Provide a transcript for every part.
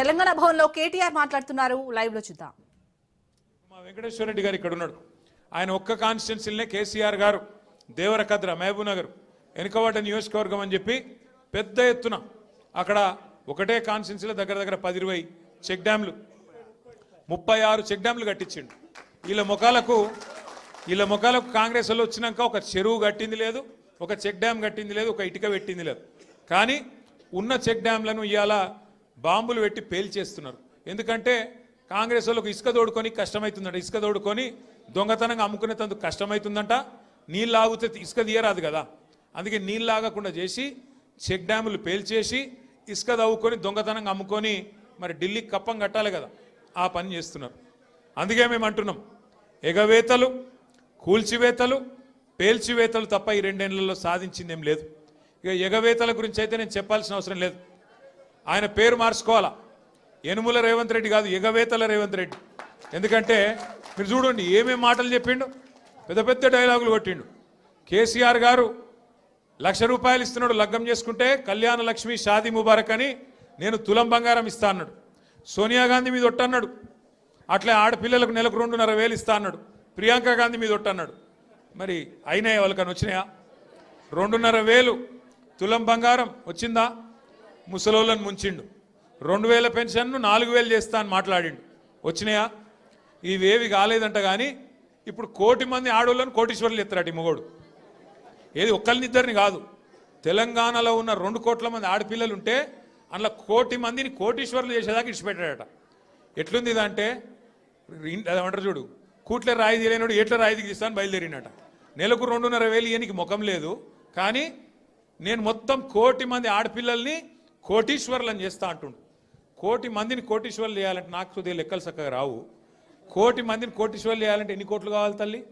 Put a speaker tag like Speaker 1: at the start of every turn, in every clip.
Speaker 1: తెలంగాణ భవన్లో కేటీఆర్ మాట్లాడుతున్నారు. లైవ్లో చూద్దాం.
Speaker 2: మా వెంకటేశ్వర రెడ్డి గారు ఇక్కడ ఉన్నాడు. ఆయన ఒక్క కాన్స్టిట్యున్సీలనే కేసీఆర్ గారు దేవరకద్ర మహబూబ్ నగర్ వెనుకవాట నియోజకవర్గం అని చెప్పి పెద్ద ఎత్తున అక్కడ ఒకటే కాన్స్టిట్యున్సీలో దగ్గర దగ్గర పది ఇరవై చెక్ డ్యాంలు ముప్పై ఆరు చెక్ డ్యాంలు కట్టించిండు. వీళ్ళ ముఖాలకు వీళ్ళ ముఖాలకు కాంగ్రెస్ వాళ్ళు వచ్చినాక ఒక చెరువు కట్టింది లేదు ఒక చెక్ డ్యామ్ కట్టింది లేదు ఒక ఇటుక పెట్టింది లేదు. కానీ ఉన్న చెక్ డ్యాంలను ఇవాళ బాంబులు పెట్టి పేల్చేస్తున్నారు ఎందుకంటే కాంగ్రెస్ వాళ్ళకు ఇసుక తోడుకొని కష్టమవుతుందంట ఇసుక తోడుకొని దొంగతనంగా అమ్ముకునేందుకు కష్టమవుతుందంట నీళ్ళు ఆగితే ఇసుక తీయరాదు కదా. అందుకే నీళ్ళు ఆగకుండా చేసి చెక్ డ్యాములు పేల్చేసి ఇసుక తవ్వుకొని దొంగతనంగా అమ్ముకొని మరి ఢిల్లీకి కప్పం కట్టాలి కదా. ఆ పని చేస్తున్నారు. అందుకే మేము అంటున్నాం. ఎగవేతలు కూల్చివేతలు పేల్చివేతలు తప్ప ఈ రెండేళ్ళలో సాధించింది ఏం లేదు. ఇక ఎగవేతల గురించి అయితే నేను చెప్పాల్సిన అవసరం లేదు. ఆయన పేరు మార్చుకోవాలా? యనుముల రేవంత్ రెడ్డి కాదు ఎగవేతల రేవంత్ రెడ్డి. ఎందుకంటే మీరు చూడండి ఏమేమి మాటలు చెప్పిండు? పెద్ద పెద్ద డైలాగులు కొట్టిండు. కేసీఆర్ గారు లక్ష రూపాయలు ఇస్తున్నాడు లగ్గం చేసుకుంటే కళ్యాణ లక్ష్మి షాదీ ముబారక్ అని నేను తులం బంగారం ఇస్తా అన్నాడు. సోనియా గాంధీ మీద ఒట్టన్నాడు అట్లే ఆడపిల్లలకు నెలకు రెండున్నర వేలు ఇస్తా అన్నాడు. ప్రియాంక గాంధీ మీద ఒట్టన్నాడు మరి అయినాయి వాళ్ళకని వచ్చినాయా? రెండున్నర వేలు. తులం బంగారం వచ్చిందా? ముసలోళ్ళని ముంచిండు. రెండు వేల పెన్షన్ను నాలుగు వేలు చేస్తా అని మాట్లాడిండు. వచ్చినాయా? ఇవేవి కాలేదంట కానీ ఇప్పుడు కోటి మంది ఆడోళ్ళని కోటీశ్వర్లు ఎత్తాడు ఈ మొగోడు. ఏది ఒక్కరినిద్దరిని కాదు. తెలంగాణలో ఉన్న రెండు కోట్ల మంది ఆడపిల్లలు ఉంటే అందులో కోటి మందిని కోటీశ్వర్లు చేసేదాకా ఇచ్చిపెట్టాడట ఎట్లుంది ఇదంటే అదేమంటారు చూడు కూట్ల రాయి తీయలేనోడు ఎట్ల రాయి తీస్తాను బయలుదేరినట నెలకు రెండున్నర వేలు ఇయనికి ముఖం లేదు. కానీ నేను మొత్తం కోటి మంది ఆడపిల్లల్ని కోటీశ్వర్లను చేస్తా అంటుండు. కోటి మందిని కోటీశ్వర్లు చేయాలంటే నాకు కొద్దిగా లెక్కలు చక్కగా రావు. కోటి మందిని కోటీశ్వర్లు చేయాలంటే ఎన్ని కోట్లు కావాలి తల్లి?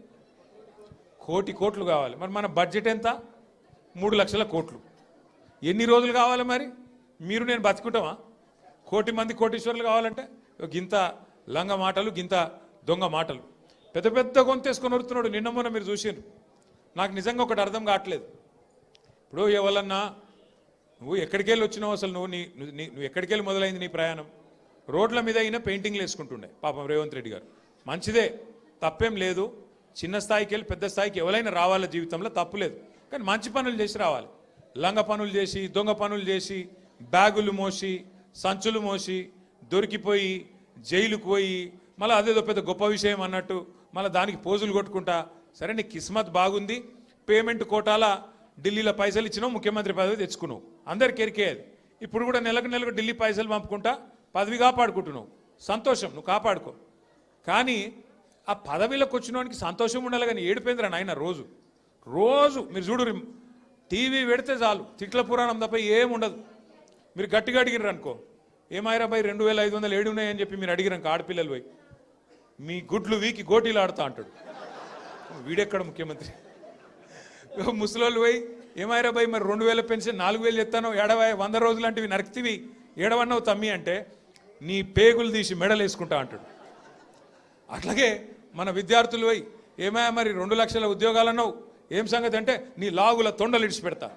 Speaker 2: కోటి కోట్లు కావాలి. మరి మన బడ్జెట్ ఎంత? మూడు లక్షల కోట్లు. ఎన్ని రోజులు కావాలి మరి? మీరు నేను బతుకుంటామా కోటి మంది కోటీశ్వరులు కావాలంటే గింత లంగ మాటలు గింత దొంగ మాటలు. పెద్ద పెద్ద గొంతేసుకొని వరుతున్నాడు నిన్న మొన్న మీరు చూసిండ్రు నాకు నిజంగా ఒకటి అర్థం కావట్లేదు. ఇప్పుడు ఎవరన్నా నువ్వు ఎక్కడికి వెళ్ళి వచ్చినావు అసలు? నువ్వు నీ నువ్వు- ఎక్కడికెళ్ళి ఎక్కడికి వెళ్ళి మొదలైంది నీ ప్రయాణం? రోడ్ల మీద అయినా పెయింటింగ్లు వేసుకుంటుండే పాపం రేవంత్ రెడ్డి గారు. మంచిదే తప్పేం లేదు. చిన్న స్థాయికి వెళ్ళి పెద్ద స్థాయికి ఎవరైనా రావాల జీవితంలో తప్పు లేదు. కానీ మంచి పనులు చేసి రావాలి. లంగ పనులు చేసి దొంగ పనులు చేసి బ్యాగులు మోసి సంచులు మోసి దొరికిపోయి జైలుకు పోయి మళ్ళీ అదేదో పెద్ద గొప్ప విషయం అన్నట్టు మళ్ళీ దానికి పోజులు కొట్టుకుంటా. సరే నీ కిస్మత్ బాగుంది. పేమెంట్ కోటాల ఢిల్లీలో పైసలు ఇచ్చినావు ముఖ్యమంత్రి పదవి తెచ్చుకున్నావు. అందరికి ఎరికేది ఇప్పుడు కూడా నెలకు నెలకు ఢిల్లీ పైసలు పంపుకుంటా పదవి కాపాడుకుంటున్నావు. సంతోషం నువ్వు కాపాడుకో. కానీ ఆ పదవిలోకి వచ్చినోనికి సంతోషం ఉండాలి కానీ ఏడిపోయిందిరా నాయన రోజు. రోజు మీరు చూడు టీవీ పెడితే చాలు తిట్ల పురాణం తప్ప ఏం ఉండదు. మీరు గట్టిగా అడిగినారు అనుకో ఏమాయిరా బాయ్ రెండు వేల ఐదు వందలు ఏడు ఉన్నాయని చెప్పి మీరు అడిగిరంక ఆడపిల్లలు పోయి మీ గుడ్లు వీకి గోటీలు ఆడుతా అంటాడు. వీడెక్కడ ముఖ్యమంత్రి? ముసలోళ్ళు పోయి ఏమైరా భయ్ మరి రెండు వేల పెన్షన్ నాలుగు వేలు చెప్తాను? ఏడవాయి వంద రోజులు లాంటివి నరికితివి. ఏడవన్నావు తమ్మి అంటే నీ పేగులు తీసి మెడలు వేసుకుంటా అంటాడు. అట్లాగే మన విద్యార్థులు పోయి ఏమయ్యా మరి రెండు లక్షల ఉద్యోగాలు అన్నావు? ఏం సంగతి? అంటే నీ లాగుల తొండలు ఇడిచిపెడతా.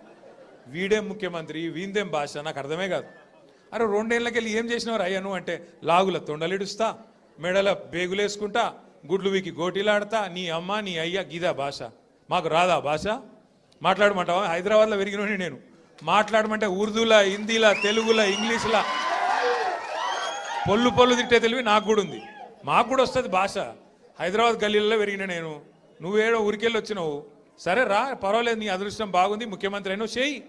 Speaker 2: వీడేం ముఖ్యమంత్రి వీందేం భాష? నాకు అర్థమే కాదు. అరే రెండేళ్ళకి వెళ్ళి ఏం చేసినవారు అయ్యను అంటే లాగుల తొండలు ఇడుస్తా మెడల బేగులేసుకుంటా గుడ్లు వీకి గోటీలాడతా నీ అమ్మ నీ అయ్య గీదా భాష. మాకు రాదా భాష? మాట్లాడమంటావా? హైదరాబాద్లో పెరిగినోని నేను. మాట్లాడమంటే ఉర్దూలా హిందీలా తెలుగులా ఇంగ్లీష్లా. పొల్లు పొల్లు తిట్టే తెలివి నాకు కూడా ఉంది. మాకు కూడా వస్తుంది భాష. హైదరాబాద్ గల్లీలలో పెరిగిన నేను. నువ్వేడో ఊరికెళ్ళి వచ్చినావు. సరే రా పర్వాలేదు నీ అదృష్టం బాగుంది ముఖ్యమంత్రి అయినావు చేయి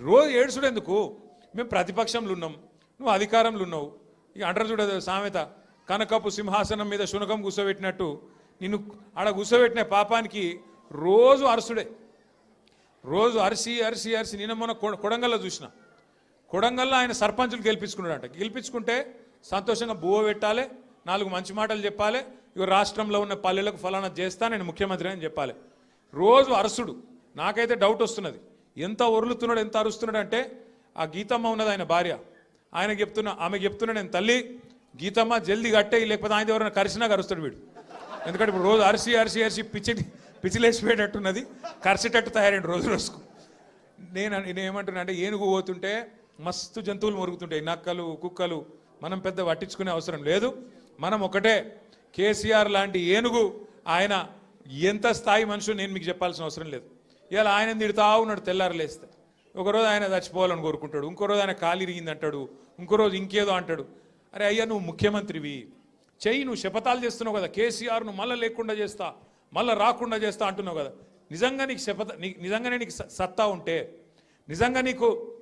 Speaker 2: రోజు ఏడుచుడు ఎందుకు? మేము ప్రతిపక్షంలో ఉన్నాం. నువ్వు అధికారంలో ఉన్నావు. ఇక అంటారు చూడదు సామెత. కనకపు సింహాసనం మీద శునకం కూర్చోబెట్టినట్టు నిన్ను ఆడ కూర్చోబెట్టిన పాపానికి రోజు అరసుడే. రోజు అరిసి అరిసి అరిసి. నేను మొన్న కొడంగల్లో చూసిన. కొడంగల్లో ఆయన సర్పంచులు గెలిపించుకున్నాడంట. గెలిపించుకుంటే సంతోషంగా బువ్వ పెట్టాలి నాలుగు మంచి మాటలు చెప్పాలి ఇక రాష్ట్రంలో ఉన్న పల్లెలకు ఫలానా చేస్తా నేను ముఖ్యమంత్రి అని చెప్పాలి. రోజు అరసుడు. నాకైతే డౌట్ వస్తున్నది. ఎంత ఒరులుతున్నాడు ఎంత అరుస్తున్నాడు అంటే ఆ గీతమ్మ ఉన్నది ఆయన భార్య. ఆయన చెప్తున్న ఆమె చెప్తున్నా నేను తల్లి గీతమ్మ జల్దీ కట్టే లేకపోతే ఆయన ఎవరైనా కరిసినా కరుస్తాడు వీడు. ఎందుకంటే ఇప్పుడు రోజు అరిసి అరిసి అరిసి పిచ్చి పిచ్చిలేసిపోయేటట్టున్నది కరిసేటట్టు తయారైంది రోజు రోజుకు. నేను నేను ఏమంటున్నా అంటే ఏనుగు పోతుంటే మస్తు జంతువులు మురుగుతుంటాయి. నక్కలు కుక్కలు మనం పెద్ద పట్టించుకునే అవసరం లేదు. మనం ఒకటే కేసీఆర్ లాంటి ఏనుగు ఆయన ఎంత స్థాయి మనుషులు నేను మీకు చెప్పాల్సిన అవసరం లేదు. ఇవాళ ఆయన తిడుతా ఉన్నాడు తెల్లారలేస్తే ఒకరోజు ఆయన చచ్చిపోవాలని కోరుకుంటాడు. ఇంకో రోజు ఆయన కాలు ఇరిగింది అంటాడు ఇంకో రోజు ఇంకేదో అంటాడు. అరే అయ్యా నువ్వు ముఖ్యమంత్రివి. చెయ్యి నువ్వు శపథాలు చేస్తున్నావు కదా. కేసీఆర్ నువ్వు మళ్ళీ లేకుండా చేస్తా. మళ్ళీ రాకుండా చేస్తా అంటున్నావు కదా. నిజంగా నీకు శపథ నీ- నిజంగానే నీకు సత్తా ఉంటే నిజంగా నీకు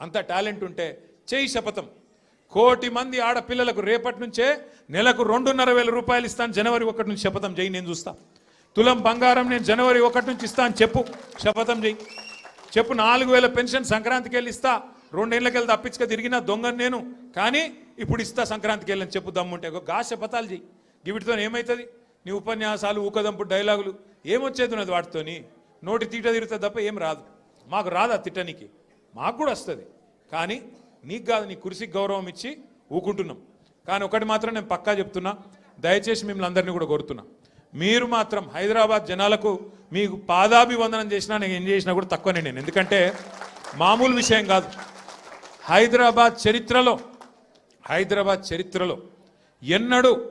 Speaker 2: అంత టాలెంట్ ఉంటే చేయి శపథం. కోటి మంది ఆడపిల్లలకు రేపటి నుంచే నెలకు రెండున్నర వేల రూపాయలు ఇస్తాను జనవరి ఒకటి నుంచి శపథం చేయి నేను చూస్తా. తులం బంగారం నేను జనవరి ఒకటి నుంచి ఇస్తాను చెప్పు శపథం చేయి. చెప్పు నాలుగు వేల పెన్షన్ సంక్రాంతికి వెళ్ళి ఇస్తా. రెండేళ్ళకి వెళ్ళి తప్పించుక తిరిగిన దొంగను నేను. కానీ ఇప్పుడు ఇస్తా సంక్రాంతికి వెళ్ళని చెప్పు దమ్ముంటే. ఒక గా శపథాలు చెయ్యి గివిటితో ఏమవుతుంది నీ ఉపన్యాసాలు ఊకదంపు డైలాగులు ఏమొచ్చేది ఉన్నది వాటితోని? నోటి తీట తిరుగుతుంది తప్ప ఏం రాదు. మాకు రాదా తిట్టనికి? మాకు కూడా వస్తుంది. కానీ నీకు కాదు నీ కురిసికి గౌరవం ఇచ్చి ఊకుంటున్నాం. కానీ ఒకటి మాత్రం నేను పక్కా చెప్తున్నా దయచేసి మిమ్మల్ని అందరినీ కూడా కోరుతున్నా. మీరు మాత్రం హైదరాబాద్ జనాలకు మీకు పాదాభివందనం చేసినా నేను ఏం చేసినా కూడా తక్కువనే నేను. ఎందుకంటే మామూలు విషయం కాదు. హైదరాబాద్ చరిత్రలో హైదరాబాద్ చరిత్రలో ఎన్నడూ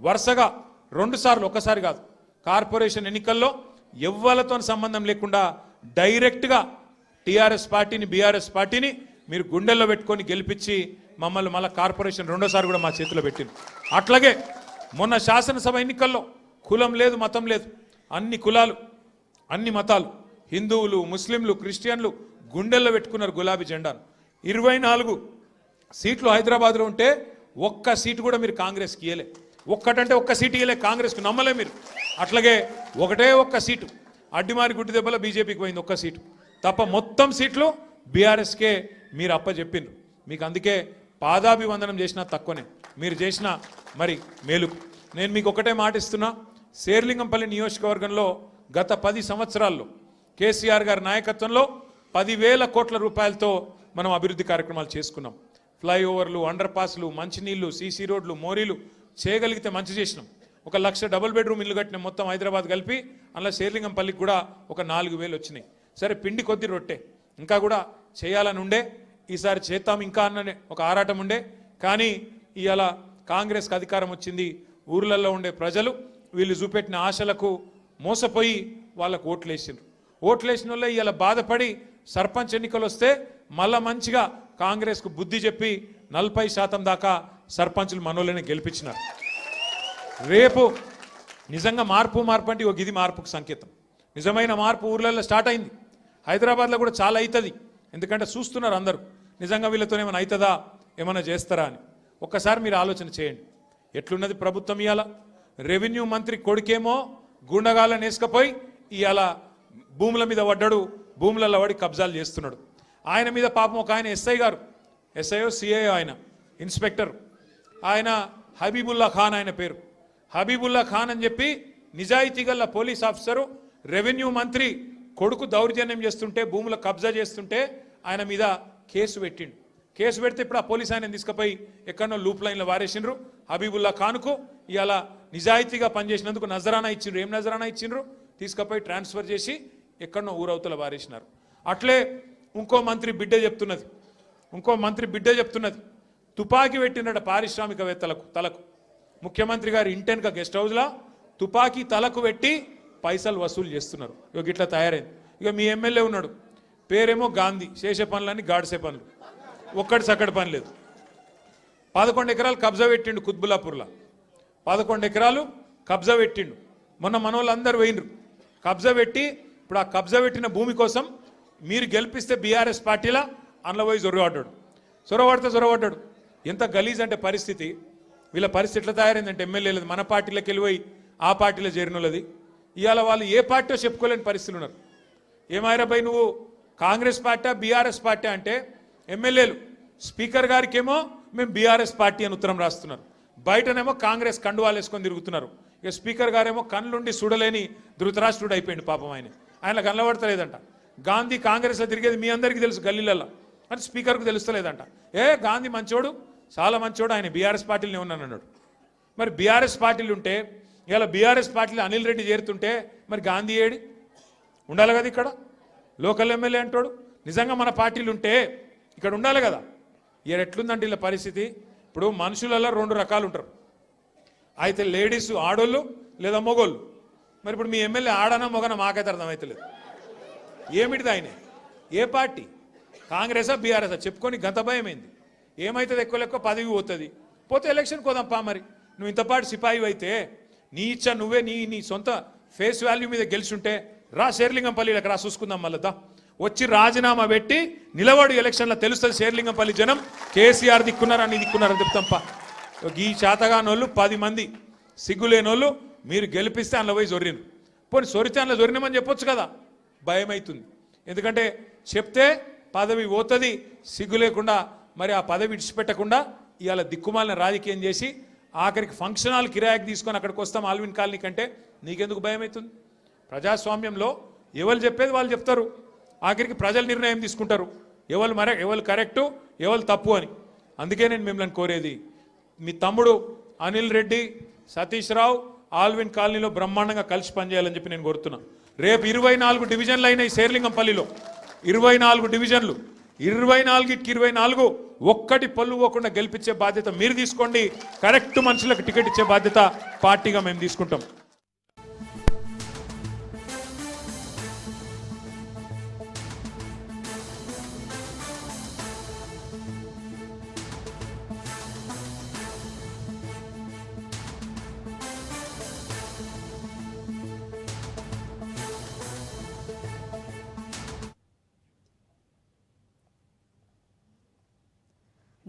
Speaker 2: వరుసగా రెండు సార్లు ఒకసారి కాదు. కార్పొరేషన్ ఎన్నికల్లో ఎవ్వలతో సంబంధం లేకుండా డైరెక్ట్గా టీఆర్ఎస్ పార్టీని బీఆర్ఎస్ పార్టీని మీరు గుండెల్లో పెట్టుకొని గెలిపించి మమ్మల్ని మళ్ళీ కార్పొరేషన్ రెండోసారి కూడా మా చేతిలో పెట్టింది అట్లాగే మొన్న శాసనసభ ఎన్నికల్లో కులం లేదు మతం లేదు. అన్ని కులాలు అన్ని మతాలు హిందువులు ముస్లింలు క్రిస్టియన్లు గుండెల్లో పెట్టుకున్నారు గులాబీ జెండాను. ఇరవై నాలుగు సీట్లు హైదరాబాద్లో ఉంటే ఒక్క సీటు కూడా మీరు కాంగ్రెస్కి ఇయ్యలే. ఒక్కటంటే ఒక్క సీటు ఇవ్వలే కాంగ్రెస్కి నమ్మలే మీరు. అట్లాగే ఒకటే ఒక్క సీటు అడ్డిమారి గుడ్డి దెబ్బల బీజేపీకి పోయింది ఒక్క సీటు. తప్ప మొత్తం సీట్లు బీఆర్ఎస్కే మీరు అప్పచెప్పిండ్రు మీకు అందుకే పాదాభివందనం చేసినా తక్కువనే. మీరు చేసిన మరి మేలుకు. నేను మీకు ఒకటే మాట ఇస్తున్నా. శేర్లింగంపల్లి నియోజకవర్గంలో గత పది సంవత్సరాల్లో కేసీఆర్ గారి నాయకత్వంలో పదివేల కోట్ల రూపాయలతో మనం అభివృద్ధి కార్యక్రమాలు చేసుకున్నాం. ఫ్లైఓవర్లు అండర్ పాస్లు మంచినీళ్ళు సీసీ రోడ్లు మోరీలు చేయగలిగితే మంచి చేసినాం. ఒక లక్ష డబుల్ బెడ్రూమ్ ఇల్లు కట్టిన మొత్తం హైదరాబాద్ కలిపి అందులో శేర్లింగంపల్లికి కూడా ఒక నాలుగు వేలు వచ్చినాయి. సరే పిండి కొద్ది రొట్టె. ఇంకా కూడా చేయాలని ఉండే ఈసారి చేద్దాం ఇంకా అన్ననే ఒక ఆరాటం ఉండే. కానీ ఇవాళ కాంగ్రెస్కి అధికారం వచ్చింది ఊర్లలో ఉండే ప్రజలు వీళ్ళు చూపెట్టిన ఆశలకు మోసపోయి వాళ్ళకు ఓట్లేసిండ్రు. ఓట్లేసిన వాళ్ళే ఇవాళ బాధపడి సర్పంచ్ ఎన్నికలు వస్తే మళ్ళా మంచిగా కాంగ్రెస్కు బుద్ధి చెప్పి నలభై శాతం దాకా సర్పంచులు మనోళ్ళని గెలిపించినారు. రేపు నిజంగా మార్పు మార్పు అంటే ఒక ఇది మార్పుకు సంకేతం. నిజమైన మార్పు ఊర్లలో స్టార్ట్ అయింది. హైదరాబాద్లో కూడా చాలా అవుతుంది. ఎందుకంటే చూస్తున్నారు అందరూ నిజంగా వీళ్ళతో ఏమైనా అవుతుందా ఏమైనా చేస్తారా అని. ఒక్కసారి మీరు ఆలోచన చేయండి. ఎట్లున్నది ప్రభుత్వం ఇవాళ రెవెన్యూ మంత్రి కొడుకేమో గుండగాలను వేసుకపోయి ఇవాళ భూముల మీద పడ్డాడు భూములలో పడి కబ్జాలు చేస్తున్నాడు. ఆయన మీద పాపం ఒక ఆయన ఎస్ఐ గారు. ఎస్ఐఓ సిఐఓ ఆయన ఇన్స్పెక్టర్. ఆయన హబీబుల్లా ఖాన్ ఆయన పేరు. హబీబుల్లా ఖాన్ అని చెప్పి నిజాయితీ గల పోలీస్ ఆఫీసరు రెవెన్యూ మంత్రి కొడుకు దౌర్జన్యం చేస్తుంటే భూముల కబ్జా చేస్తుంటే ఆయన మీద కేసు పెట్టిండు. కేసు పెడితే ఇప్పుడు ఆ పోలీస్ ఆయన తీసుకుపోయి ఎక్కడో లూప్ లైన్లో వారేసిండ్రు. హబీబుల్లా ఖాన్కు ఇలా నిజాయితీగా పనిచేసినందుకు నజరానా ఇచ్చిండ్రు. ఏం నజరానా ఇచ్చిండ్రు? తీసుకుపోయి ట్రాన్స్ఫర్ చేసి ఎక్కడనో ఊరవతల వారేసినారు. అట్లే ఇంకో మంత్రి బిడ్డ చెప్తున్నది. ఇంకో మంత్రి బిడ్డ చెప్తున్నది. తుపాకీ పెట్టినట పారిశ్రామికవేత్తలకు తలకు. ముఖ్యమంత్రి గారు ఇంటెన్క గెస్ట్ హౌస్లో తుపాకీ తలకు పెట్టి పైసలు వసూలు చేస్తున్నారు. ఇక ఇట్లా తయారైంది. ఇక మీ ఎమ్మెల్యే ఉన్నాడు. పేరేమో గాంధీ. చేసే పనులని గాడిసే పనులు. ఒక్కటి సక్కడి పని లేదు. పదకొండు ఎకరాలు కబ్జా పెట్టిండు కుత్బులాపూర్లో పదకొండు ఎకరాలు కబ్జా పెట్టిండు. మొన్న మన వాళ్ళందరూ పోయినరు కబ్జా పెట్టి ఇప్పుడు ఆ కబ్జా పెట్టిన భూమి కోసం మీరు గెలిపిస్తే బీఆర్ఎస్ పార్టీలా అందులో పోయి జొరవడ్డాడు చొరవడితే చొరవడ్డాడు ఎంత గలీజ్ అంటే పరిస్థితి. వీళ్ళ పరిస్థితి ఎట్లా తయారైందంటే ఎమ్మెల్యేలది మన పార్టీలోకి వెళ్ళిపోయి ఆ పార్టీలో చేరిన ఇవాళ వాళ్ళు ఏ పార్టీ చెప్పుకోలేని పరిస్థితులు ఉన్నారు. ఏమాయిరాబాయ్ నువ్వు? కాంగ్రెస్ పార్టీ బీఆర్ఎస్ పార్టీ అంటే ఎమ్మెల్యేలు. స్పీకర్ గారికేమో మేము బీఆర్ఎస్ పార్టీ అని ఉత్తరం రాస్తున్నారు. బయటనేమో కాంగ్రెస్ కండువాలు వేసుకొని తిరుగుతున్నారు. ఇక స్పీకర్ గారేమో కళ్ళుండి చూడలేని ధృతరాష్ట్రుడు అయిపోయింది పాపం ఆయన. ఆయన కనబడతలేదంట గాంధీ కాంగ్రెస్లో తిరిగేది మీ అందరికీ తెలుసు గల్లీలలో అని స్పీకర్కు తెలుస్తలేదంట. ఏ గాంధీ మంచోడు? చాలా మంచోడు ఆయన బీఆర్ఎస్ పార్టీలోనే ఉన్నాను అన్నాడు. మరి బీఆర్ఎస్ పార్టీలు ఉంటే ఇలా బీఆర్ఎస్ పార్టీలో అనిల్ రెడ్డి చేరుతుంటే మరి గాంధీ ఏడి? ఉండాలి కదా ఇక్కడ? లోకల్ ఎమ్మెల్యే అంటాడు. నిజంగా మన పార్టీలు ఉంటే ఇక్కడ ఉండాలి కదా? ఇక్కడ ఎట్లుందంటే వీళ్ళ పరిస్థితి? ఇప్పుడు మనుషులలో రెండు రకాలు ఉంటారు. అయితే లేడీస్ ఆడోళ్ళు లేదా మొగోళ్ళు. మరి ఇప్పుడు మీ ఎమ్మెల్యే ఆడనా మొగన మాకైతే అర్థమవుతలేదు ఏమిటిది ఆయన? ఏ పార్టీ? కాంగ్రెసా బీఆర్ఎసా? చెప్పుకొని గంత భయమైంది? ఏంది ఏమైతుంది ఎక్కువ లెక్క పదవి పోతుంది. పోతే ఎలక్షన్ కోదాంపా మరి. నువ్వు ఇంతపాటు సిపాయి అయితే నీ ఇచ్చా నువ్వే నీ నీ సొంత ఫేస్ వాల్యూ మీద గెలిచుంటే రా శేర్లింగంపల్లికి రా చూసుకుందాం మళ్ళా వచ్చి రాజీనామా పెట్టి నిలబడు ఎలక్షన్లో తెలుస్తుంది శేర్లింగంపల్లి జనం. కేసీఆర్ దిక్కున్నారా దిక్కున్నారని చెప్తాంపా ఈ చేతగానోళ్ళు పది మంది సిగ్గులేనోళ్ళు మీరు గెలిపిస్తే అందులో పోయి జొర్రిను పోనీ సొరితే అందులో జొరినమని చెప్పొచ్చు కదా. భయం అవుతుంది ఎందుకంటే చెప్తే పదవి పోతుంది సిగ్గు లేకుండా మరి ఆ పదవి విడిచిపెట్టకుండా ఇవాళ దిక్కుమాలిన రాజకీయం చేసి ఆఖరికి ఫంక్షన్ హాల్ కిరాయికి తీసుకొని అక్కడికి వస్తాం ఆల్విన్ కాలనీ కంటే నీకెందుకు భయం అవుతుంది ప్రజాస్వామ్యంలో ఎవరు చెప్పేది వాళ్ళు చెప్తారు. ఆఖరికి ప్రజలు నిర్ణయం తీసుకుంటారు. ఎవరు మర ఎవరు కరెక్టు ఎవరు తప్పు అని. అందుకే నేను మిమ్మల్ని కోరేది మీ తమ్ముడు అనిల్ రెడ్డి సతీష్ రావు ఆల్విన్ కాలనీలో బ్రహ్మాండంగా కలిసి పనిచేయాలని చెప్పి నేను కోరుతున్నా. రేపు ఇరవై నాలుగు డివిజన్లు అయినాయి శేర్లింగంపల్లిలో. ఇరవై నాలుగు డివిజన్లు. ఇరవై నాలుగుకి ఇరవై నాలుగు ఒక్కటి పళ్ళు పోకుండా గెలిపించే బాధ్యత మీరు తీసుకోండి. కరెక్ట్ మనుషులకు టికెట్ ఇచ్చే బాధ్యత పార్టీగా మేము తీసుకుంటాం.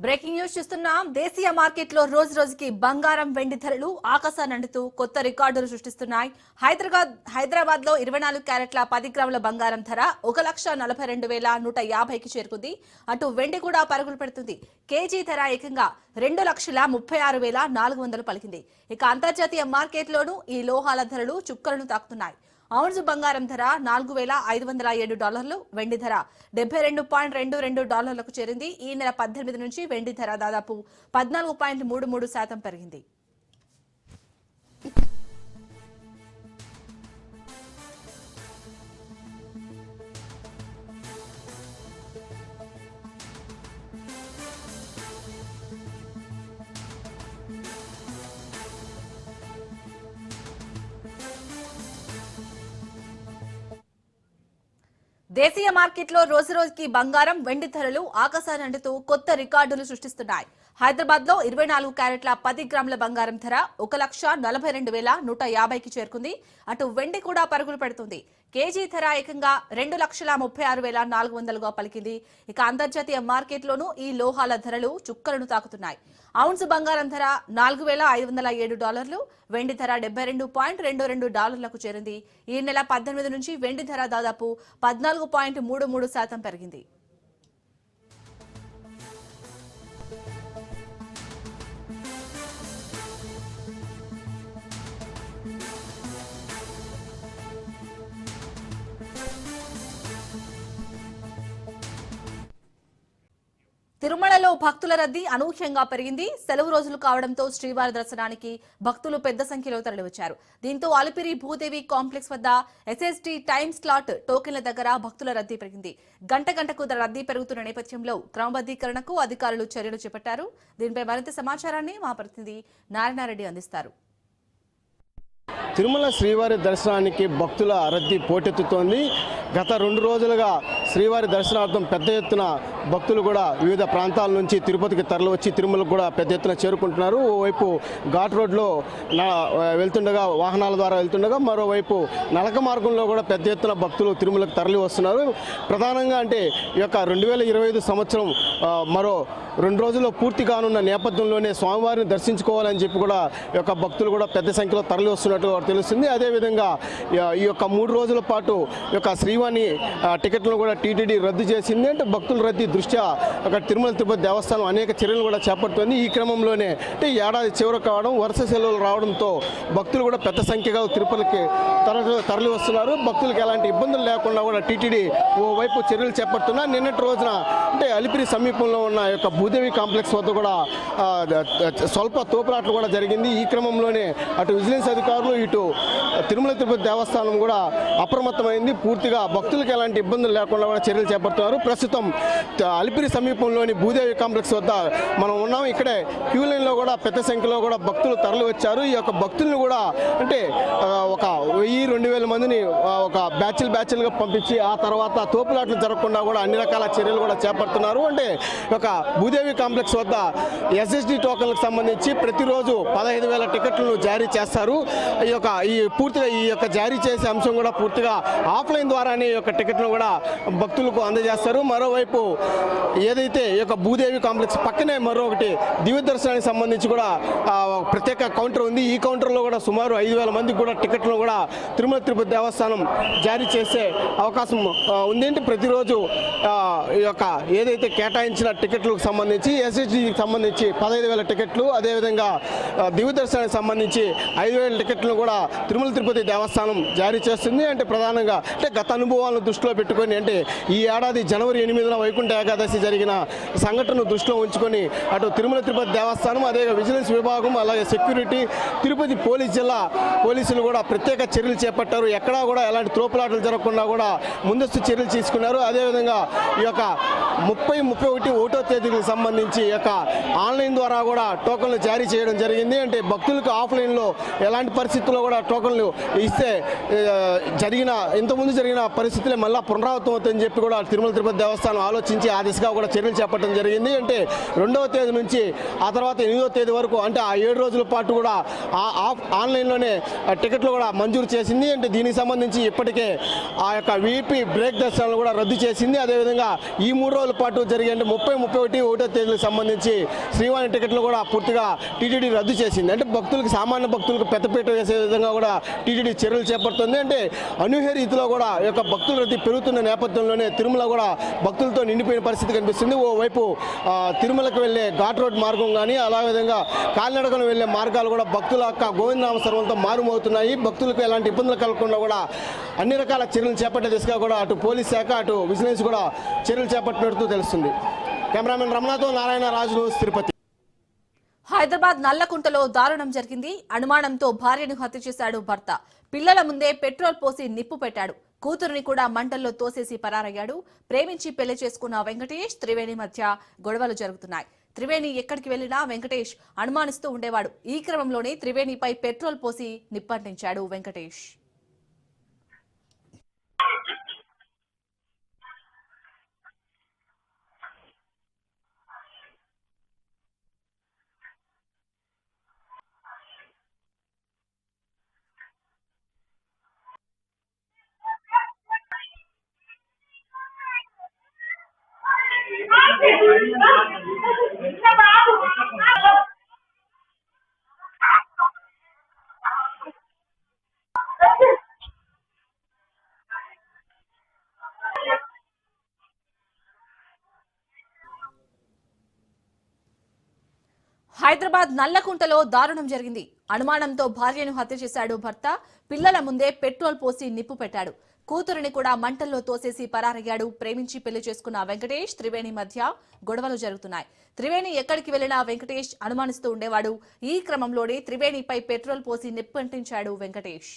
Speaker 1: బ్రేకింగ్ న్యూస్ చూస్తున్నాం. దేశీయ మార్కెట్లో రోజు రోజుకి బంగారం వెండి ధరలు ఆకాశాన్ని కొత్త రికార్డులు సృష్టిస్తున్నాయి. హైదరాబాద్ హైదరాబాద్లో ఇరవై నాలుగు క్యారెట్ల పది గ్రాముల బంగారం ధర ఒక లక్ష నలభై రెండు వేల నూట యాభైకి చేరుకుంది. అటు వెండి కూడా పరుగులు పెడుతుంది. కేజీ ధర ఏకంగా రెండు లక్షల ముప్పై ఆరు వేల నాలుగు వందలు పలికింది. ఇక అంతర్జాతీయ మార్కెట్లోనూ ఈ లోహాల ధరలు చుక్కలను తాకుతున్నాయి. ఔన్స్ బంగారం ధర నాలుగు వేల ఐదు వందల ఏడు డాలర్లు వెండి ధర డెబ్బై రెండు పాయింట్ రెండు రెండు డాలర్లకు చేరింది. ఈ నెల పద్దెనిమిది నుంచి వెండి ధర దాదాపు పద్నాలుగు పాయింట్ మూడు మూడు శాతం పెరిగింది. దేశీయ మార్కెట్లో రోజురోజుకి బంగారం వెండి ధరలు ఆకాశాన్ని అంటుతూ కొత్త రికార్డులు సృష్టిస్తున్నాయి. హైదరాబాద్లో ఇరవై నాలుగు క్యారెట్ల పది గ్రాముల బంగారం ధర ఒక లక్ష నలభై రెండు వేల నూట యాభైకి చేరుకుంది. అటు వెండి కూడా పరుగులు పెడుతుంది. కేజీ ధర ఏకంగా రెండు లక్షల ముప్పై ఆరు వేల నాలుగు వందలుగా పలికింది. ఇక అంతర్జాతీయ మార్కెట్లోనూ ఈ లోహాల ధరలు చుక్కలను తాకుతున్నాయి. ఔన్స్ బంగారం ధర నాలుగు వేల ఐదు వందల ఏడు డాలర్లు వెండి ధర డెబ్బై రెండు పాయింట్ రెండు రెండు డాలర్లకు చేరింది. ఈ నెల పద్దెనిమిది నుంచి వెండి ధర దాదాపు పద్నాలుగు పాయింట్ మూడు మూడు శాతం పెరిగింది. తిరుమలలో భక్తుల రద్దీ అనూహ్యంగా పెరిగింది. సెలవు రోజులు కావడంతో శ్రీవారి దర్శనానికి భక్తులు పెద్ద సంఖ్యలో తరలివచ్చారు. దీంతో అలిపిరి భూదేవి కాంప్లెక్స్ వద్ద ఎస్ఎస్టీ టైమ్ స్లాట్ టోకెన్ల దగ్గర భక్తుల రద్దీ పెరిగింది. గంట గంటకు రద్దీ పెరుగుతున్న నేపథ్యంలో క్రమబద్ధీకరణకు అధికారులు చర్యలు చేపట్టారు. దీనిపై మరింత సమాచారాన్ని మా ప్రతినిధి నారాయణారెడ్డి అందిస్తారు.
Speaker 3: తిరుమల శ్రీవారి దర్శనానికి భక్తుల రద్దీ పోటెత్తుతోంది. గత రెండు రోజులుగా శ్రీవారి దర్శనార్థం పెద్ద ఎత్తున భక్తులు కూడా వివిధ ప్రాంతాల నుంచి తిరుపతికి తరలి వచ్చి తిరుమలకు కూడా పెద్ద ఎత్తున చేరుకుంటున్నారు. ఓవైపు ఘాట్ రోడ్లో వెళ్తుండగా వాహనాల ద్వారా వెళ్తుండగా మరోవైపు నలక మార్గంలో కూడా పెద్ద ఎత్తున భక్తులు తిరుమలకు తరలి వస్తున్నారు. ప్రధానంగా అంటే ఈ యొక్క రెండు వేల ఇరవై ఐదు సంవత్సరం మరో రెండు రోజుల్లో పూర్తి కానున్న నేపథ్యంలోనే స్వామివారిని దర్శించుకోవాలని చెప్పి కూడా ఈ యొక్క భక్తులు కూడా పెద్ద సంఖ్యలో తరలి వస్తున్నట్టు తెలుస్తుంది. అదేవిధంగా ఈ- ఈ యొక్క మూడు రోజుల పాటు ఈ యొక్క శ్రీవాణి టికెట్లను కూడా టీటీడీ రద్దు చేసింది అంటే భక్తుల రద్దీ దృష్ట్యా ఒక తిరుమల తిరుపతి దేవస్థానం అనేక చర్యలు కూడా చేపడుతుంది. ఈ క్రమంలోనే అంటే ఏడాది చివరి కావడం వరుస సెలవులు రావడంతో భక్తులు కూడా పెద్ద సంఖ్యగా తిరుపతికి తరలి తరలి వస్తున్నారు. భక్తులకు ఎలాంటి ఇబ్బందులు లేకుండా కూడా టీటీడీ ఓవైపు చర్యలు చేపడుతున్నా నిన్నటి రోజున అంటే అలిపిరి సమీపంలో ఉన్న యొక్క భూదేవి కాంప్లెక్స్ వద్ద కూడా స్వల్ప తోపులాట్లు కూడా జరిగింది. ఈ క్రమంలోనే అటు విజిలెన్స్ అధికారులు ఇటు తిరుమల తిరుపతి దేవస్థానం కూడా అప్రమత్తమైంది. పూర్తిగా భక్తులకు ఎలాంటి ఇబ్బందులు లేకుండా కూడా చర్యలు చేపడుతున్నారు. ప్రస్తుతం అలిపిరి సమీపంలోని భూదేవి కాంప్లెక్స్ వద్ద మనం ఉన్నాం. ఇక్కడే క్యూ లైన్లో కూడా పెద్ద సంఖ్యలో కూడా భక్తులు తరలి వచ్చారు ఈ యొక్క భక్తులను కూడా అంటే ఒక వెయ్యి రెండు వేల మందిని ఒక బ్యాచ్లు బ్యాచ్లుగా పంపించి ఆ తర్వాత తోపులాట్లు జరగకుండా కూడా అన్ని రకాల చర్యలు కూడా చేపడుతున్నారు. అంటే ఒక భూదేవి కాంప్లెక్స్ వద్ద ఎస్ఎస్డి టోకన్లకు సంబంధించి ప్రతిరోజు పదహైదు వేల టికెట్లను జారీ చేస్తారు. ఈ యొక్క ఈ పూర్తిగా ఈ యొక్క జారీ చేసే అంశం కూడా పూర్తిగా ఆఫ్లైన్ ద్వారానే ఈ యొక్క టికెట్ను కూడా భక్తులకు అందజేస్తారు. మరోవైపు ఏదైతే ఈ యొక్క భూదేవి కాంప్లెక్స్ పక్కనే మరొకటి దివ్య దర్శనానికి సంబంధించి కూడా ప్రత్యేక కౌంటర్ ఉంది. ఈ కౌంటర్లో కూడా సుమారు ఐదు వేల మందికి కూడా టికెట్లను కూడా తిరుమల తిరుపతి దేవస్థానం జారీ చేసే అవకాశం ఉందేంటి? ప్రతిరోజు ఈ యొక్క ఏదైతే కేటాయించిన టికెట్లకు సంబంధించి ఎస్ఎస్డికి సంబంధించి పదహైదు వేల టికెట్లు అదేవిధంగా దివ్య దర్శనానికి సంబంధించి ఐదు వేల టికెట్లను కూడా తిరుమల తిరుపతి దేవస్థానం జారీ చేస్తుంది. అంటే ప్రధానంగా అంటే గత అనుభవాలను దృష్టిలో పెట్టుకొని అంటే ఈ ఏడాది జనవరి ఎనిమిదిన వైకుంఠ ఏకాదశి జరిగిన సంఘటనను దృష్టిలో ఉంచుకొని అటు తిరుమల తిరుపతి దేవస్థానం అదే విజిలెన్స్ విభాగం అలాగే సెక్యూరిటీ తిరుపతి పోలీస్ జిల్లా పోలీసులు కూడా ప్రత్యేక చర్యలు చేపట్టారు. ఎక్కడా కూడా ఎలాంటి త్రోపులాటలు జరగకుండా కూడా ముందస్తు చర్యలు తీసుకున్నారు. అదేవిధంగా ఈ యొక్క ముప్పై ముప్పై ఒకటి ఒకటో తేదీకి సంబంధించి యొక్క ఆన్లైన్ ద్వారా కూడా టోకన్లు జారీ చేయడం జరిగింది. అంటే భక్తులకు ఆఫ్లైన్లో ఎలాంటి పరిస్థితుల్లో కూడా టోకన్లు ఇస్తే జరిగిన ఇంతకుముందు జరిగిన పరిస్థితులే మళ్ళీ పునరావృతం అవుతుందని చెప్పి కూడా తిరుమల తిరుపతి దేవస్థానం ఆలోచించి ఆ దిశగా కూడా చర్యలు చేపట్టడం జరిగింది. అంటే రెండవ తేదీ నుంచి ఆ తర్వాత ఎనిమిదవ తేదీ వరకు అంటే ఆ ఏడు రోజుల పాటు కూడా ఆ ఆఫ్ ఆన్లైన్లోనే ఆ టికెట్లు కూడా మంజూరు చేసింది. అంటే దీనికి సంబంధించి ఇప్పటికే ఆ యొక్క వీపీ బ్రేక్ దర్శనాలు కూడా రద్దు చేసింది. అదేవిధంగా ఈ మూడు రోజుల పాటు జరిగే అంటే ముప్పై ముప్పై ఒకటి ఒకటో తేదీలకు సంబంధించి శ్రీవాణి టికెట్లు కూడా పూర్తిగా టీటీడీ రద్దు చేసింది. అంటే భక్తులకు సామాన్య భక్తులకు పెద్దపీట వేసే విధంగా కూడా టీటీడీ చర్యలు చేపడుతుంది. అంటే అనూహ్య రీతిలో కూడా యొక్క భక్తుల రద్దీ పెరుగుతున్న నేపథ్యంలోనే తిరుమల కూడా భక్తులతో నిండిపోయిన పరిస్థితి కనిపిస్తుంది. ఓవైపు తిరుమలకు వెళ్ళే ఘాట్ రోడ్ మార్గం కానీ అలా విధంగా కాలినడకను వెళ్ళే మార్గాలు కూడా భక్తుల యొక్క గోవిందనామ సర్వంతో మారుమవుతున్నాయి భక్తులకు ఎలాంటి ఇబ్బందులు కలగకుండా కూడా అన్ని రకాల చర్యలు చేపట్టే దిశగా కూడా అటు పోలీస్ శాఖ అటు విజిలెన్స్ కూడా చర్యలు చేపట్టినట్టు తెలుస్తుంది. కెమెరామెన్ రమణతో నారాయణ రాజు తిరుపతి.
Speaker 1: హైదరాబాద్ నల్లకుంటలో దారుణం జరిగింది. అనుమానంతో భార్యను హత్య చేశాడు భర్త. పిల్లల ముందే పెట్రోల్ పోసి నిప్పు పెట్టాడు. కూతురుని కూడా మంటల్లో తోసేసి పరారయ్యాడు. ప్రేమించి పెళ్ళి చేసుకున్న వెంకటేష్ త్రివేణి మధ్య గొడవలు జరుగుతున్నాయి. త్రివేణి ఎక్కడికి వెళ్ళినా వెంకటేష్ అనుమానిస్తూ ఉండేవాడు. ఈ క్రమంలోనే త్రివేణిపై పెట్రోల్ పోసి నిప్పంటించాడు వెంకటేష్. హైదరాబాద్ నల్లకుంటలో దారుణం జరిగింది. అనుమానంతో భార్యను హత్య చేశాడు భర్త. పిల్లల ముందే పెట్రోల్ పోసి నిప్పు పెట్టాడు. కూతురిని కూడా మంటల్లో తోసేసి పరారయ్యాడు. ప్రేమించి పెళ్ళి చేసుకున్న వెంకటేష్ త్రివేణి మధ్య గొడవలు జరుగుతున్నాయి. త్రివేణి ఎక్కడికి వెళ్ళినా వెంకటేష్ అనుమానిస్తూ ఉండేవాడు. ఈ క్రమంలోనే త్రివేణిపై పెట్రోల్ పోసి నిప్పంటించాడు వెంకటేష్.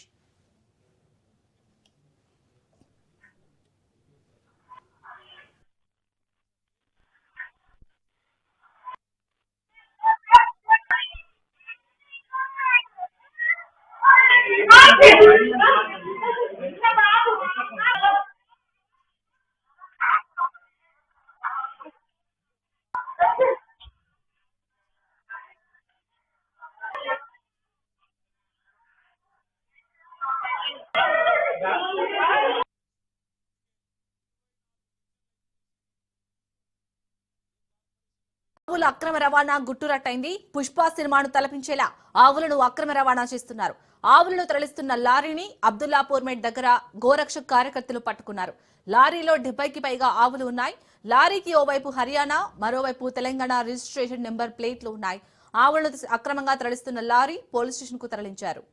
Speaker 1: ఆవుల అక్రమ రవాణా గుట్టురట్టయింది. పుష్ప సినిమాను తలపించేలా ఆవులను అక్రమ రవాణా చేస్తున్నారు. ఆవులను తరలిస్తున్న లారీని అబ్దుల్లాపూర్ మెట్ దగ్గర గోరక్షక్ కార్యకర్తలు పట్టుకున్నారు లారీలో డెబ్బైకి పైగా ఆవులు ఉన్నాయి లారీకి ఓవైపు హర్యానా మరోవైపు తెలంగాణ రిజిస్ట్రేషన్ నెంబర్ ప్లేట్లు ఉన్నాయి ఆవులను అక్రమంగా తరలిస్తున్న లారీ పోలీస్ స్టేషన్ కు తరలించారు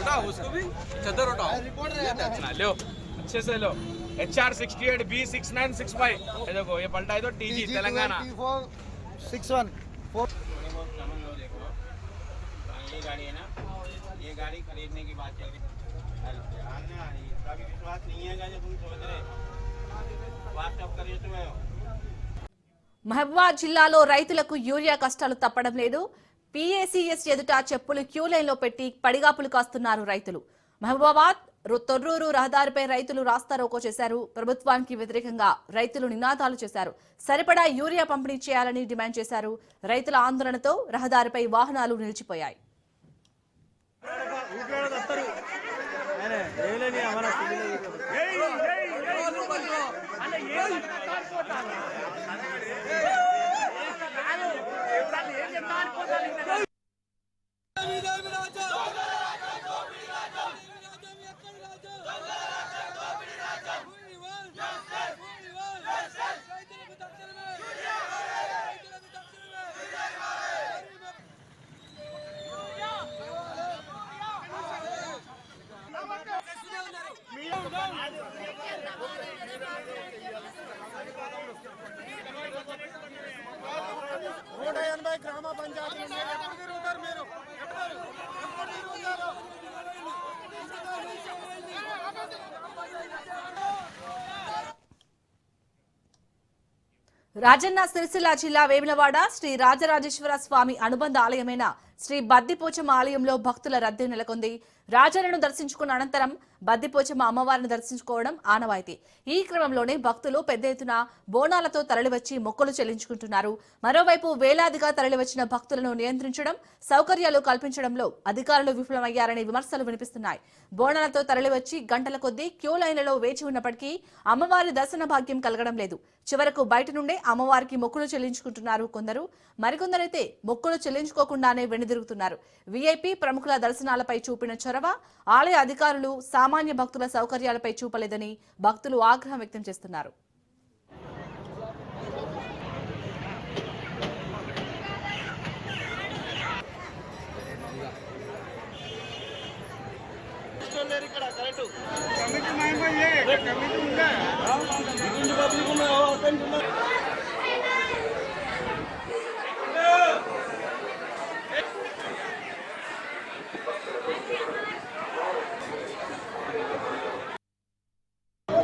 Speaker 4: उठाओ उसको भी चद्दर उठाओ अच्छा लो अच्छे से लो H R sixty eight B six nine six five देखो ये पलटा है तो TG Telangana
Speaker 5: six one four
Speaker 6: ये गाड़ी है ना ये गाड़ी खरीदने की बात चल रही है हाँ ना, इसका भी विश्वास नहीं है जो तुम सोच रहे व्हाट्सअप करिए तुम्हें
Speaker 1: మహబూబాద్ జిల్లాలో రైతులకు యూరియా కష్టాలు తప్పడం లేదు పీఏసీఎస్ ఎదుట చెప్పులు క్యూ లైన్లో పెట్టి పడిగాపులు కాస్తున్నారు రైతులు మహబూబాబాద్ రు- తొర్రూరు రహదారిపై రైతులు రాస్తారోకో చేశారు ప్రభుత్వానికి వ్యతిరేకంగా రైతులు నినాదాలు చేశారు సరిపడా యూరియా పంపిణీ చేయాలని డిమాండ్ చేశారు రైతుల ఆందోళనతో రహదారిపై వాహనాలు నిలిచిపోయాయి
Speaker 5: నూట
Speaker 1: రాజన్న సిరిసిల్ల జిల్లా వేములవాడ శ్రీ రాజరాజేశ్వర స్వామి అనుబంధ ఆలయమైన శ్రీ బద్దిపోచమ్మ ఆలయంలో భక్తుల రద్దీ నెలకొంది. రాజన్నను దర్శించుకున్న అనంతరం బద్దిపోచమ్మ అమ్మవారిని దర్శించుకోవడం ఆనవాయితీ. ఈ క్రమంలోనే భక్తులు పెద్ద ఎత్తున బోనాలతో తరలివచ్చి మొక్కలు చెల్లించుకుంటున్నారు. మరోవైపు వేలాదిగా తరలివచ్చిన భక్తులను నియంత్రించడం సౌకర్యాలు కల్పించడంలో అధికారులు విఫలమయ్యారనే విమర్శలు వినిపిస్తున్నాయి. బోనాలతో తరలివచ్చి గంటల కొద్దీ క్యూ లైన్లలో వేచి ఉన్నప్పటికీ అమ్మవారి దర్శన భాగ్యం కలగడం లేదు. చివరకు బయట నుండే అమ్మవారికి మొక్కులు చెల్లించుకుంటున్నారు కొందరు. మరికొందరైతే మొక్కులు చెల్లించుకోకుండానే వెనుదిరుగుతున్నారు. వీఐపీ ప్రముఖుల దర్శనాలపై చూపిన చొరవ ఆలయ అధికారులు సామాన్య భక్తుల సౌకర్యాలపై చూపలేదని భక్తులు ఆగ్రహం వ్యక్తం చేస్తున్నారు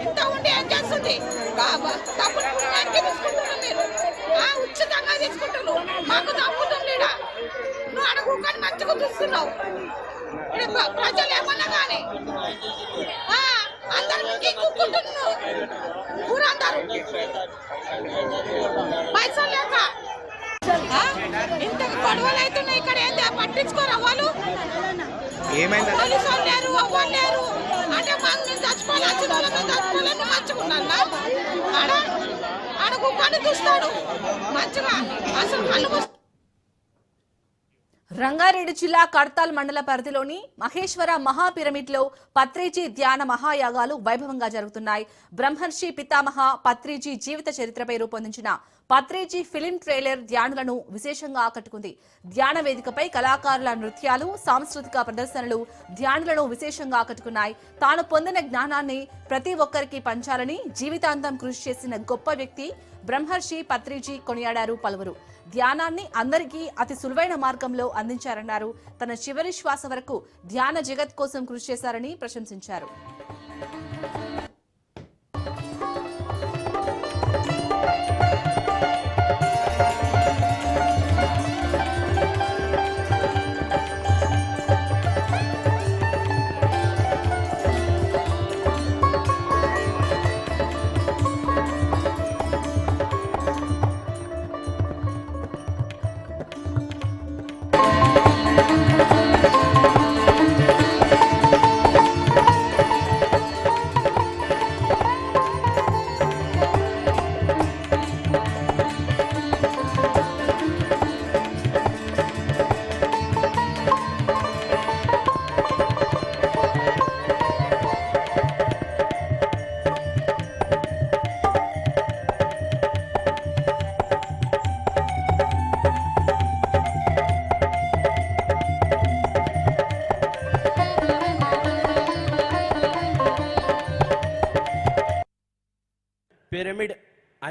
Speaker 7: ఇంత ఉండి ఏం చేస్తుంది కాబ- డబ్బులు పుణ్యానికి తీసుకుంటున్నారు మీరు ఆ, ఉచితంగా తీసుకుంటున్నారు మాకు తప్పుతుంది ఈడ. నువ్వు అడుగు కానీ మంచిగా చూస్తున్నావు ఈడ ప్ర- ప్రజలు ఏమన్నా కానీ ఆ, అందరు కుక్కుంటున్నారు ఊరందరూ పైసలు లేక ఆ, ఇంత గొడవలు అవుతున్నాయి ఇక్కడ ఏంది పట్టించుకోరా వాళ్ళు పోలీసు వాళ్ళు లేరు అవ్వరు లేరు అంటే మాకు మేము చచ్చిపోవాలి వచ్చిన వాళ్ళ మేము చచ్చిపోవాలని మంచిగా ఆడ అడుగు కళ్ళు చూస్తాడు మంచిగా అసలు కళ్ళు మూసి-
Speaker 1: రంగారెడ్డి జిల్లా కడ్తాల్ మండల పరిధిలోని మహేశ్వర మహాపిరమిడ్లో పత్రిజీ ధ్యాన మహాయాగాలు వైభవంగా జరుగుతున్నాయి. బ్రహ్మర్షి పితామహ పత్రిజీ జీవిత చరిత్రపై రూపొందించిన పత్రిజీ ఫిలిం ట్రైలర్ ధ్యానులను విశేషంగా ఆకట్టుకుంది. ధ్యాన వేదికపై కళాకారుల నృత్యాలు సాంస్కృతిక ప్రదర్శనలు ధ్యానులను విశేషంగా ఆకట్టుకున్నాయి. తాను పొందిన జ్ఞానాన్ని ప్రతి ఒక్కరికి పంచాలని జీవితాంతం కృషి చేసిన గొప్ప వ్యక్తి బ్రహ్మర్షి పత్రిజీ కొనియాడారు పలువురు. ధ్యానాన్ని అందరికీ అతి సులువైన మార్గంలో అందించారన్నారు. తన చివరి శ్వాస వరకు ధ్యాన జగత్ కోసం కృషి చేశారని ప్రశంసించారు.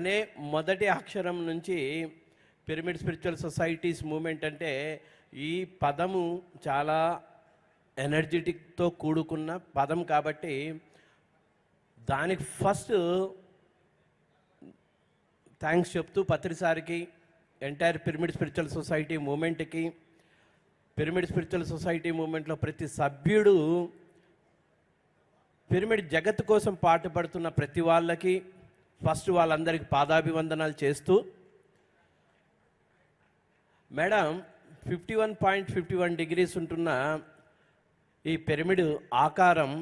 Speaker 8: అనే మొదటి అక్షరం నుంచి పిరమిడ్ స్పిరిచువల్ సొసైటీస్ మూమెంట్ అంటే ఈ పదము చాలా ఎనర్జెటిక్తో కూడుకున్న పదం కాబట్టి దానికి ఫస్ట్ థ్యాంక్స్ చెప్తూ పత్రిసారికి ఎంటైర్ పిరమిడ్ స్పిరిచువల్ సొసైటీ మూమెంట్కి పిరమిడ్ స్పిరిచువల్ సొసైటీ మూమెంట్లో ప్రతి సభ్యుడు పిరమిడ్ జగత్ కోసం పాటుపడుతున్న ప్రతి వాళ్ళకి ఫస్ట్ వాళ్ళందరికీ పాదాభివందనాలు చేస్తూ madam fifty one point fifty one degrees ఉంటున్న ఈ పిరమిడ్ ఆకారం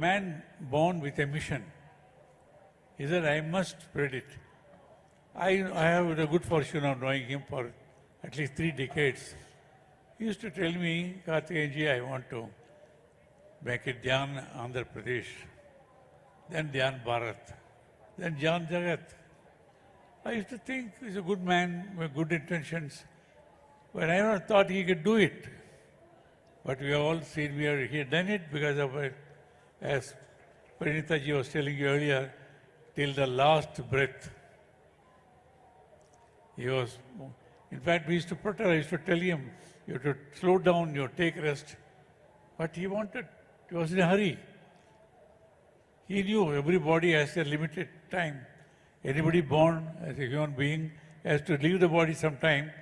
Speaker 9: man born with a mission is I must spread it I I have the good fortune of drawing him for at least three decades use to tell me కార్తీయన్జీ I want to make it Dhyan Andhra Pradesh then Dhyan Bharat, then Dhyan Jagat. I used to think he's a good man with good intentions, but I never thought he could do it. But we have all seen we are he had done it because of it, as Pranita ji was telling you earlier, till the last breath. He was, in fact, we used to protest, I used to tell him, you have to slow down, you take rest. But he wanted, he was in a hurry. He knew everybody has a limited time. Anybody born as a human being has to leave the body sometime,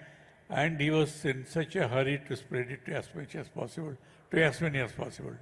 Speaker 9: and he was in such a hurry to spread it to as much as possible, to as many as possible.